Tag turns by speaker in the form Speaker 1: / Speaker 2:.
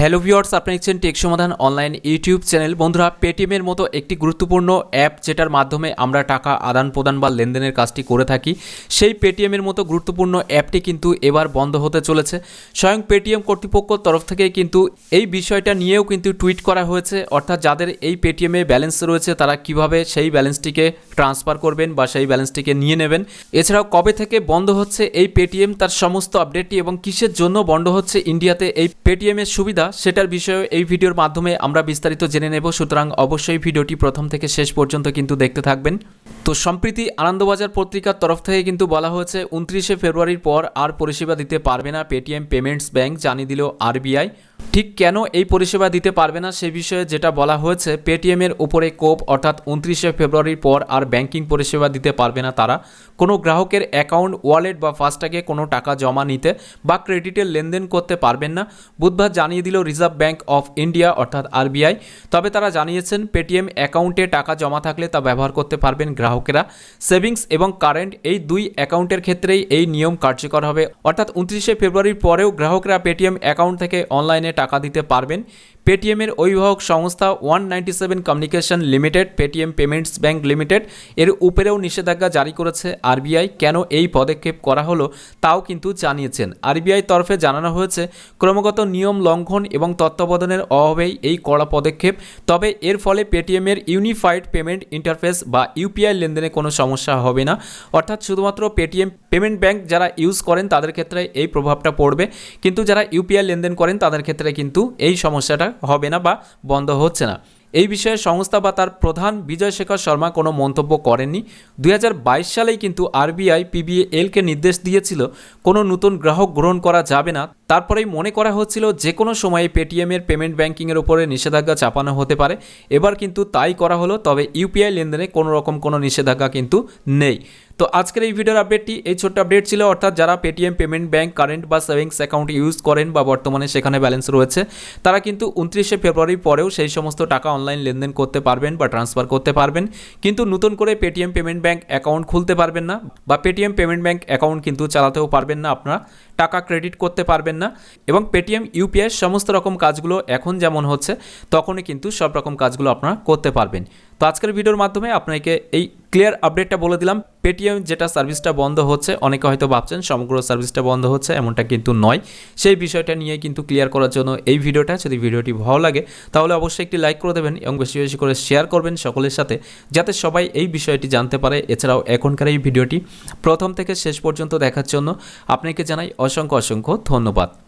Speaker 1: Hello viewers আপনি দেখছেন take সমাধান অনলাইন ইউটিউব চ্যানেল বন্ধুরা পেটিএমের মতো একটি গুরুত্বপূর্ণ অ্যাপ যেটার মাধ্যমে আমরা টাকা আদান প্রদান বা লেনদেনের কাজটি করে থাকি, সেই পেটিএমের মতো গুরুত্বপূর্ণ অ্যাপটি কিন্তু এবার বন্ধ হতে চলেছে। স্বয়ং পেটিএম কর্তৃপক্ষর তরফ থেকে কিন্তু এই বিষয়টা নিয়েও কিন্তু টুইট করা হয়েছে। অর্থাৎ যাদের এই পেটিএমে ব্যালেন্স রয়েছে, তারা কীভাবে সেই ব্যালেন্সটিকে ট্রান্সফার করবেন বা সেই ব্যালেন্সটিকে নিয়ে নেবেন। এছাড়াও কবে থেকে বন্ধ হচ্ছে এই পেটিএম তার সমস্ত আপডেটটি এবং কিসের জন্য বন্ধ হচ্ছে ইন্ডিয়াতে এই পেটিএমের সুবিধা সেটার বিষয়ে এই ভিডিওর মাধ্যমে আমরা বিস্তারিত জেনে নেব। সুতরাং অবশ্যই ভিডিওটি প্রথম থেকে শেষ পর্যন্ত কিন্তু দেখতে থাকবেন। তো সম্প্রতি আনন্দবাজার পত্রিকার তরফ থেকে কিন্তু বলা হয়েছে, উনত্রিশে ফেব্রুয়ারির পর আর পরিষেবা দিতে পারবে না পেটিএম পেমেন্টস ব্যাংক, জানিয়ে দিল আরবিআই। ঠিক কেন এই পরিষেবা দিতে পারবে না সে বিষয়ে যেটা বলা হয়েছে পেটিএমের উপরে কোপ, অর্থাৎ উনত্রিশে ফেব্রুয়ারির পর আর ব্যাংকিং পরিষেবা দিতে পারবে না তারা। কোনো গ্রাহকের অ্যাকাউন্ট, ওয়ালেট বা ফাস্টাগে কোনো টাকা জমা নিতে বা ক্রেডিটের লেনদেন করতে পারবেন না। বুধবার জানিয়ে দিল রিজার্ভ ব্যাংক অফ ইন্ডিয়া অর্থাৎ আরবিআই তবে তারা জানিয়েছেন পেটিএম অ্যাকাউন্টে টাকা জমা থাকলে তা ব্যবহার করতে পারবেন গ্রাহকেরা। সেভিংস এবং কারেন্ট এই দুই অ্যাকাউন্টের ক্ষেত্রেই এই নিয়ম কার্যকর হবে। অর্থাৎ উনত্রিশে ফেব্রুয়ারির পরেও গ্রাহকরা পেটিএম অ্যাকাউন্ট থেকে অনলাইনে টাকা দিতে পারবেন। পেটিএমের অভিভাবক সংস্থা one ninety seven communication limited, Paytm payments bank limited, এর উপরেও নিষেধাজ্ঞা জারি করেছে আরবিআই। কেন এই পদক্ষেপ করা হলো তাও কিন্তু জানিয়েছেন। আরবিআই তরফে জানানো হয়েছে, ক্রমাগত নিয়ম লঙ্ঘন এবং তত্ত্বাবধানের অভাবেই এই কড়া পদক্ষেপ। তবে এর ফলে পেটিএমের ইউনিফাইড পেমেন্ট ইন্টারফেস বা ইউপিআই লেনদেনে কোনো সমস্যা হবে না। অর্থাৎ শুধুমাত্র পেটিএম পেমেন্ট ব্যাংক যারা ইউজ করেন তাদের ক্ষেত্রে এই প্রভাবটা পড়বে। কিন্তু যারা ইউপিআই লেনদেন করেন তাদের ক্ষেত্রে কিন্তু এই সমস্যাটা হবে না বা বন্ধ হচ্ছে না। এই বিষয়ে সংস্থা বা তার প্রধান বিজয় শেখর শর্মা কোনো মন্তব্য করেননি। দুই হাজার বাইশ সালেই কিন্তু আরবিআই পিবিএলকে নির্দেশ দিয়েছিল, কোনো নতুন গ্রাহক গ্রহণ করা যাবে না। তারপরেই মনে করা হচ্ছিল যে কোনো সময়ে পেটিএমের পেমেন্ট ব্যাংকিংয়ের উপরে নিষেধাজ্ঞা চাপানো হতে পারে। এবার কিন্তু তাই করা হলো, তবে ইউপিআই লেনদেনে কোনো রকম কোনো নিষেধাজ্ঞা কিন্তু নেই। তো আজকের এই ভিডিওর আপডেটটি এই ছোট্ট আপডেট ছিল, অর্থাৎ যারা পেটিএম পেমেন্ট ব্যাংক কারেন্ট বা সেভিংস অ্যাকাউন্ট ইউজ করেন বা বর্তমানে সেখানে ব্যালেন্স রয়েছে, তারা কিন্তু উনত্রিশে ফেব্রুয়ারি পরেও সেই সমস্ত টাকা অনলাইন লেনদেন করতে পারবেন বা ট্রান্সফার করতে পারবেন। কিন্তু নতুন করে পেটিএম পেমেন্ট ব্যাংক অ্যাকাউন্ট খুলতে পারবেন না বা পেটিএম পেমেন্ট ব্যাংক অ্যাকাউন্ট কিন্তু চালাতেও পারবেন না আপনারা, টাকা ক্রেডিট করতে পারবেন না এবং পেটিএম ইউপিআই সমস্ত রকম কাজগুলো এখন যেমন হচ্ছে, তখনই কিন্তু সব রকম কাজগুলো আপনারা করতে পারবেন। তো আজকের ভিডিওর মাধ্যমে আপনাকে এই ক্লিয়ার আপডেটটা বলে দিলাম। পেটিএম যেটা সার্ভিসটা বন্ধ হচ্ছে, অনেকে হয়তো ভাবছেন সমগ্র সার্ভিসটা বন্ধ হচ্ছে, এমনটা কিন্তু নয়। সেই বিষয়টা নিয়ে কিন্তু ক্লিয়ার করার জন্য এই ভিডিওটা, যদি ভিডিওটি ভালো লাগে, তাহলে অবশ্যই একটি লাইক করে দেবেন এবং বেশি বেশি করে শেয়ার করবেন সকলের সাথে, যাতে সবাই এই বিষয়টি জানতে পারে। এছাড়াও এখনকার এই ভিডিওটি প্রথম থেকে শেষ পর্যন্ত দেখার জন্য আপনাকে জানাই অসংখ্য অসংখ্য ধন্যবাদ।